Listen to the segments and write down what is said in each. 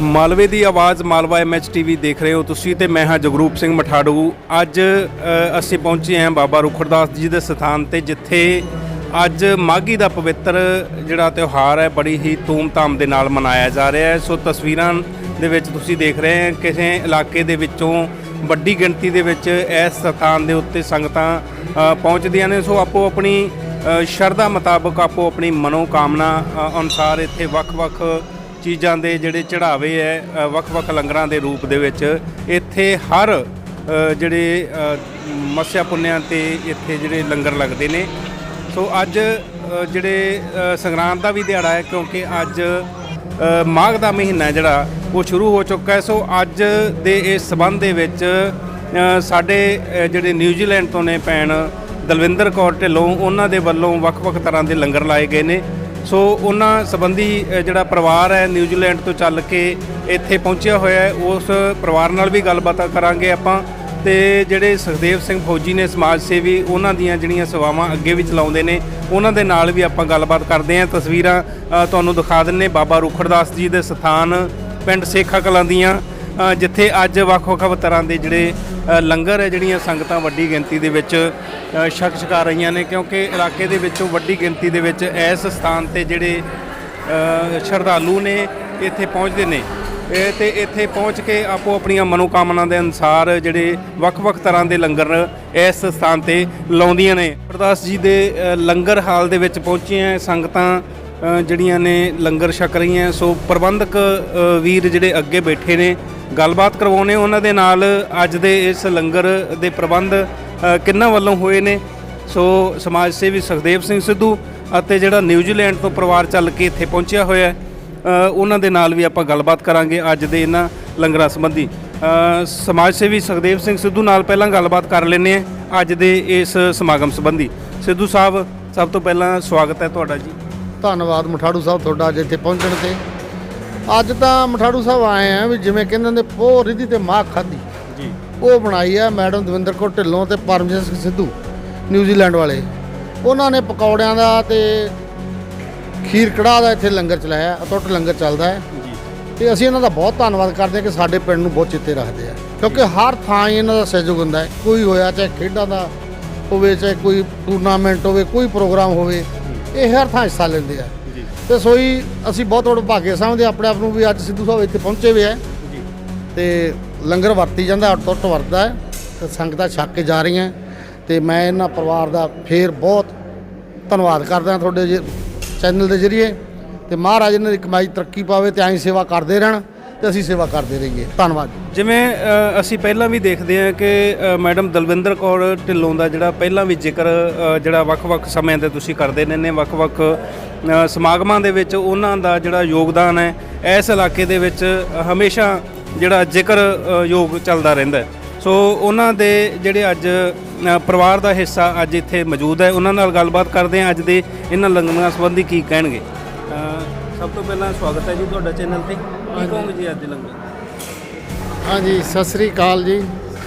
ਮਾਲਵੇ ਦੀ ਆਵਾਜ਼ Malwa MH TV ਦੇਖ ਰਹੇ ਹੋ ਤੁਸੀਂ ਤੇ ਮੈਂ ਹਾਂ ਜਗਰੂਪ ਸਿੰਘ ਮਠਾੜੂ। ਅੱਜ ਅਸੀਂ ਪਹੁੰਚੇ ਹਾਂ ਬਾਬਾ ਰੁਖੜਦਾਸ ਜੀ ਦੇ ਸਥਾਨ ਤੇ ਜਿੱਥੇ ਅੱਜ ਮਾਘੀ ਦਾ ਪਵਿੱਤਰ ਜਿਹੜਾ ਤਿਉਹਾਰ ਹੈ ਬੜੀ ਹੀ ਧੂਮ-ਧਾਮ ਦੇ ਨਾਲ ਮਨਾਇਆ ਜਾ ਰਿਹਾ ਹੈ। ਸੋ ਤਸਵੀਰਾਂ ਦੇ ਵਿੱਚ ਤੁਸੀਂ ਦੇਖ ਰਹੇ ਹੋ ਕਿਸੇ ਇਲਾਕੇ ਦੇ ਵਿੱਚੋਂ ਵੱਡੀ ਗਿਣਤੀ ਦੇ ਵਿੱਚ ਇਸ ਸਥਾਨ ਦੇ ਉੱਤੇ ਸੰਗਤਾਂ ਪਹੁੰਚਦੀਆਂ ਨੇ। ਸੋ ਆਪੋ ਆਪਣੀ ਸ਼ਰਧਾ ਮੁਤਾਬਕ ਆਪੋ ਆਪਣੀ ਮਨੋਕਾਮਨਾ ਅ, ਅਨੁਸਾਰ ਇੱਥੇ ਵੱਖ-ਵੱਖ ਚੀਜ਼ਾਂ ਦੇ ਜਿਹੜੇ ਚੜਾਵੇ ਹੈ ਵੱਖ-ਵੱਖ ਲੰਗਰਾਂ ਦੇ ਰੂਪ ਦੇ ਵਿੱਚ ਇੱਥੇ ਹਰ ਜਿਹੜੇ ਅ, ਮੱਸਿਆ ਪੁੰਨਿਆਂ ਤੇ ਇੱਥੇ ਜਿਹੜੇ ਲੰਗਰ ਲੱਗਦੇ ਨੇ। ਸੋ ਅੱਜ ਜਿਹੜੇ ਸੰਗਰਾਂਦ ਦਾ ਵੀ ਦਿਹਾੜਾ ਹੈ ਕਿਉਂਕਿ ਅੱਜ ਮਾਘ ਦਾ ਮਹੀਨਾ ਜਿਹੜਾ ਉਹ ਸ਼ੁਰੂ ਹੋ ਚੁੱਕਾ ਹੈ ਸੋ ਅੱਜ ਦੇ ਇਸ ਸਬੰਧ ਦੇ ਵਿੱਚ ਸਾਡੇ ਜਿਹੜੇ ਨਿਊਜ਼ੀਲੈਂਡ ਤੋਂ ਨੇ ਭੈਣ ਦਲਵਿੰਦਰ ਕੌਰ ਢਿੱਲੋਂ ਉਹਨਾਂ ਦੇ ਵੱਲੋਂ ਵੱਖ-ਵੱਖ ਤਰ੍ਹਾਂ ਦੇ ਲੰਗਰ ਲਾਏ ਗਏ ਨੇ। ਸੋ ਉਹਨਾਂ ਸੰਬੰਧੀ ਜਿਹੜਾ ਪਰਿਵਾਰ ਹੈ ਨਿਊਜ਼ੀਲੈਂਡ ਤੋਂ ਚੱਲ ਕੇ ਇੱਥੇ ਪਹੁੰਚਿਆ ਹੋਇਆ ਹੈ, ਉਸ ਪਰਿਵਾਰ ਨਾਲ ਵੀ ਗੱਲਬਾਤ ਕਰਾਂਗੇ ਆਪਾਂ। ਤੇ ਜਿਹੜੇ ਸੁਖਦੇਵ ਸਿੰਘ ਫੌਜੀ ਨੇ ਸਮਾਜ ਸੇਵੀ, ਉਹਨਾਂ ਦੀਆਂ ਜਿਹੜੀਆਂ ਸੇਵਾਵਾਂ ਅੱਗੇ ਵੀ ਚਲਾਉਂਦੇ ਨੇ, ਉਹਨਾਂ ਦੇ ਨਾਲ ਵੀ ਆਪਾਂ ਗੱਲਬਾਤ ਕਰਦੇ ਹਾਂ। ਤਸਵੀਰਾਂ ਤੁਹਾਨੂੰ ਦਿਖਾ ਦਿੰਨੇ ਬਾਬਾ ਰੁਖੜਦਾਸ ਜੀ ਦੇ ਸਥਾਨ, ਪਿੰਡ ਸੇਖਾ ਕਲਾਂ ਦੀਆਂ। ਜਿੱਥੇ ਅੱਜ ਵੱਖ-ਵੱਖ ਤਰ੍ਹਾਂ ਦੇ ਜਿਹੜੇ ਲੰਗਰ ਹੈ ਜਿਹੜੀਆਂ ਸੰਗਤਾਂ ਵੱਡੀ ਗਿਣਤੀ ਦੇ ਵਿੱਚ ਅ, ਛਕ ਛਕਾ ਰਹੀਆਂ ਨੇ ਕਿਉਂਕਿ ਇਲਾਕੇ ਦੇ ਵਿੱਚੋਂ ਵੱਡੀ ਗਿਣਤੀ ਦੇ ਵਿੱਚ ਇਸ ਸਥਾਨ ਤੇ ਜਿਹੜੇ ਸ਼ਰਧਾਲੂ ਨੇ ਇੱਥੇ ਪਹੁੰਚਦੇ ਨੇ। ਇਹ ਤੇ ਇੱਥੇ ਪਹੁੰਚ ਕੇ ਆਪੋ ਆਪਣੀਆਂ ਮਨੋਕਾਮਨਾ ਦੇ ਅਨੁਸਾਰ ਜਿਹੜੇ ਵੱਖ-ਵੱਖ ਤਰ੍ਹਾਂ ਦੇ ਲੰਗਰ ਇਸ ਸਥਾਨ ਤੇ ਲਾਉਂਦੀਆਂ ਨੇ। ਪ੍ਰਦਾਸ ਜੀ ਦੇ ਲੰਗਰ ਹਾਲ ਦੇ ਵਿੱਚ ਪਹੁੰਚੀਆਂ ਸੰਗਤਾਂ ਜਿਹੜੀਆਂ ਨੇ ਲੰਗਰ ਛਕ ਰਹੀਆਂ ਸੋ ਪ੍ਰਬੰਧਕ ਵੀਰ ਜਿਹੜੇ ਅੱਗੇ ਬੈਠੇ ਨੇ ਗੱਲਬਾਤ ਕਰਵਾਉਣੇ ਉਹਨਾਂ ਦੇ ਨਾਲ ਅੱਜ ਦੇ ਇਸ ਲੰਗਰ ਦੇ ਪ੍ਰਬੰਧ ਅ, ਵੱਲੋਂ ਹੋਏ ਨੇ? ਸੋ ਸਮਾਜ ਸੇਵੀ ਸੁਖਦੇਵ ਸਿੰਘ ਸਿੱਧੂ ਅਤੇ ਜਿਹੜਾ ਨਿਊਜ਼ੀਲੈਂਡ ਤੋਂ ਪਰਿਵਾਰ ਚੱਲ ਕੇ ਇੱਥੇ ਪਹੁੰਚਿਆ ਹੋਇਆ ਉਹਨਾਂ ਦੇ ਨਾਲ ਵੀ ਆਪਾਂ ਗੱਲਬਾਤ ਕਰਾਂਗੇ ਅੱਜ ਦੇ ਇਹਨਾਂ ਲੰਗਰਾਂ ਸੰਬੰਧੀ। ਸਮਾਜ ਸੇਵੀ ਸੁਖਦੇਵ ਸਿੰਘ ਸਿੱਧੂ ਨਾਲ ਪਹਿਲਾਂ ਗੱਲਬਾਤ ਕਰ ਲੈਂਦੇ ਹਾਂ ਅੱਜ ਦੇ ਇਸ ਸਮਾਗਮ ਸੰਬੰਧੀ। ਸਿੱਧੂ ਸਾਹਿਬ ਸਭ ਤੋਂ ਪਹਿਲਾਂ ਸਵਾਗਤ ਹੈ ਤੁਹਾਡਾ ਜੀ। ਧੰਨਵਾਦ ਮਠਾੜੂ ਸਾਹਿਬ ਤੁਹਾਡਾ ਅੱਜ ਇੱਥੇ ਪਹੁੰਚਣ ਤੇ। ਅੱਜ ਤਾਂ ਮਠਾੜੂ ਸਾਹਿਬ ਆਏ ਆ ਵੀ ਜਿਵੇਂ ਕਹਿੰਦੇ ਨੇ ਪੋਹ ਰਿਧੀ ਤੇ ਮਾਂ ਖਾਦੀ ਜੀ। ਉਹ ਬਣਾਈ ਆ ਮੈਡਮ ਦਵਿੰਦਰ ਕੌਰ ਢਿੱਲੋਂ ਤੇ ਪਰਮਜੀਤ ਸਿੰਘ ਸਿੱਧੂ ਨਿਊਜ਼ੀਲੈਂਡ ਵਾਲੇ। ਉਹਨਾਂ ਨੇ ਪਕੌੜਿਆਂ ਦਾ ਤੇ ਖੀਰ ਕੜਾਹ ਦਾ ਇੱਥੇ ਲੰਗਰ ਚਲਾਇਆ ਅਟੁੱਟ ਲੰਗਰ ਚੱਲਦਾ ਹੈ। ਤੇ ਅਸੀਂ ਇਹਨਾਂ ਦਾ ਬਹੁਤ ਧੰਨਵਾਦ ਕਰਦੇ ਹਾਂ ਕਿ ਸਾਡੇ ਪਿੰਡ ਨੂੰ ਬਹੁਤ ਚਿੱਤੇ ਰੱਖਦੇ ਆ। ਕਿਉਂਕਿ ਹਰ ਥਾਂ ਹੀ ਇਹਨਾਂ ਦਾ ਸਹਿਯੋਗ ਹੁੰਦਾ ਹੈ। ਕੋਈ ਹੋਇਆ ਚਾਹੇ ਖੇਡਾਂ ਦਾ ਹੋਵੇ ਚਾਹੇ ਕੋਈ ਟੂਰਨਾਮੈਂਟ ਹੋਵੇ ਕੋਈ ਪ੍ਰੋਗਰਾਮ ਹੋਵੇ ਇਹ ਹਰ ਥਾਂ ਹਿੱਸਾ ਲੈਂਦੇ ਆ। ਤੇ ਸੋਈ ਅਸੀਂ ਬਹੁਤ ਬੜਾ ਭਾਗੇ ਸਮਝਦੇ ਆਪਣੇ ਆਪ ਨੂੰ ਵੀ ਅੱਜ ਸਿੱਧੂ ਸਾਹਿਬ ਇੱਥੇ ਪਹੁੰਚੇ ਹੋਏ ਆ। ਤੇ ਲੰਗਰ ਵਰਤੀ ਜਾਂਦਾ ਟੁੱਟ ਵਰਤਦਾ ਹੈ। ਤੇ ਸੰਗਤਾਂ ਛੱਕ ਕੇ ਜਾ ਰਹੀਆਂ। ਤੇ ਮੈਂ ਇਹਨਾਂ ਪਰਿਵਾਰ ਦਾ ਫੇਰ ਬਹੁਤ ਧੰਨਵਾਦ ਕਰਦਾ ਤੁਹਾਡੇ ਜੇ- ਚੈਨਲ ਦੇ ਜ਼ਰੀਏ। ਤੇ ਮਹਾਰਾਜ ਇਹਨਾਂ ਦੀ ਕਮਾਈ ਤਰੱਕੀ ਪਾਵੇ ਤੇ ਐਂ ਸੇਵਾ ਕਰਦੇ ਰਹਿਣ। ਤੇ ਅਸੀਂ ਸੇਵਾ ਕਰਦੇ ਰਹੀਏ। ਧੰਨਵਾਦ ਜਿਵੇਂ ਅਸੀਂ ਪਹਿਲਾਂ ਵੀ ਦੇਖਦੇ ਹਾਂ ਕਿ ਮੈਡਮ ਦਲਵਿੰਦਰ ਕੌਰ ਢਿੱਲੋਂ ਦਾ ਜਿਹੜਾ ਪਹਿਲਾਂ ਵੀ ਜ਼ਿਕਰ ਜਿਹੜਾ ਵੱਖ-ਵੱਖ ਸਮਿਆਂ ਤੇ ਤੁਸੀਂ ਕਰਦੇ ਨੇ ਨੇ ਵੱਖ-ਵੱਖ ਸਮਾਗਮਾਂ ਦੇ ਵਿੱਚ ਉਹਨਾਂ ਦਾ ਜਿਹੜਾ ਯੋਗਦਾਨ ਹੈ, ਇਸ ਇਲਾਕੇ ਦੇ ਵਿੱਚ ਹਮੇਸ਼ਾ ਜਿਹੜਾ ਜ਼ਿਕਰ ਯੋਗ ਚੱਲਦਾ ਰਹਿੰਦਾ ਹੈ। ਸੋ ਉਹਨਾਂ ਦੇ ਜਿਹੜੇ ਅੱਜ ਪਰਿਵਾਰ ਦਾ ਹਿੱਸਾ ਅੱਜ ਇੱਥੇ ਮੌਜੂਦ ਹੈ। ਉਹਨਾਂ ਨਾਲ ਗੱਲਬਾਤ ਕਰਦੇ ਹਾਂ ਅੱਜ ਦੇ ਇਹਨਾਂ ਲੰਗਰਾਂ ਸੰਬੰਧੀ ਕੀ ਕਹਿਣਗੇ। ਸਭ ਤੋਂ ਪਹਿਲਾਂ ਸਵਾਗਤ ਹੈ ਜੀ ਤੁਹਾਡਾ ਚੈਨਲ ਤੇ। ਕੀ ਕਹੋਗੇ ਜੀ ਅੱਜ ਦੇ ਲੰਗਰ? ਹਾਂਜੀ ਸਤਿ ਸ੍ਰੀ ਅਕਾਲ ਜੀ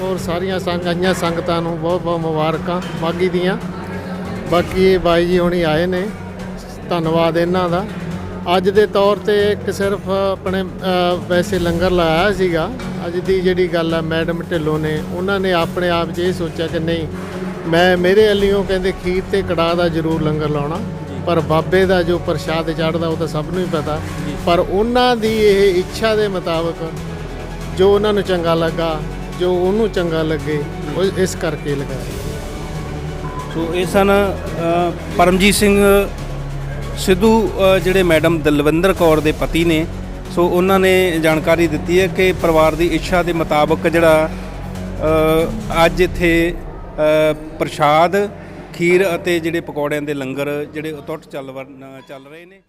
ਔਰ ਸਾਰੀਆਂ ਸੰਗਾਈਆਂ ਸੰਗਤਾਂ ਨੂੰ ਬਹੁਤ ਬਹੁਤ ਮੁਬਾਰਕਾਂ ਮਾਗੀ ਦੀਆਂ। ਬਾਕੀ ਇਹ ਬਾਈ ਜੀ ਹੁਣੀ ਆਏ ਨੇ ਧੰਨਵਾਦ ਇਹਨਾਂ ਦਾ। ਅੱਜ ਦੇ ਤੌਰ ਤੇ ਇੱਕ ਸਿਰਫ ਆਪਣੇ ਅ, ਵੈਸੇ ਲੰਗਰ ਲਾਇਆ ਸੀਗਾ। ਅੱਜ ਦੀ ਜਿਹੜੀ ਗੱਲ ਹੈ ਮੈਡਮ ਢਿੱਲੋਂ ਨੇ ਉਹਨਾਂ ਨੇ ਆਪਣੇ ਆਪ 'ਚ ਇਹ ਸੋਚਿਆ ਕਿ ਨਹੀਂ ਮੈਂ ਮੇਰੇ ਵੱਲੋਂ ਕਹਿੰਦੇ ਖੀਰ ਤੇ ਕੜਾਹ ਦਾ ਜ਼ਰੂਰ ਲੰਗਰ ਲਾਉਣਾ। ਪਰ ਬਾਬੇ ਦਾ ਜੋ ਪ੍ਰਸ਼ਾਦ ਚੜਦਾ ਉਹ ਤਾਂ ਸਭ ਨੂੰ ਹੀ ਪਤਾ। ਪਰ ਉਹਨਾਂ ਦੀ ਇਹ ਇੱਛਾ ਦੇ ਮੁਤਾਬਕ ਜੋ ਉਹਨਾਂ ਨੂੰ ਚੰਗਾ ਲੱਗਾ ਜੋ ਉਹਨੂੰ ਚੰਗਾ ਲੱਗੇ ਉਹ ਇਸ ਕਰਕੇ ਲਗਾਇਆ ਸੋ ਇਹ ਸਨ ਪਰਮਜੀਤ ਸਿੰਘ ਸਿੱਧੂ ਜਿਹੜੇ ਮੈਡਮ ਦਲਵਿੰਦਰ ਕੌਰ ਦੇ ਪਤੀ ਨੇ। ਸੋ ਉਹਨਾਂ ਨੇ ਜਾਣਕਾਰੀ ਦਿੱਤੀ ਹੈ ਕਿ ਪਰਿਵਾਰ ਦੀ ਇੱਛਾ ਦੇ ਮੁਤਾਬਕ ਜਿਹੜਾ ਅੱਜ ਇੱਥੇ ਪ੍ਰਸ਼ਾਦ ਖੀਰ ਅਤੇ ਜਿਹੜੇ ਪਕੌੜਿਆਂ ਦੇ ਲੰਗਰ ਜਿਹੜੇ ਅਟੁੱਟ ਚੱਲ ਵਰ- ਚੱਲ ਰਹੇ ਨੇ।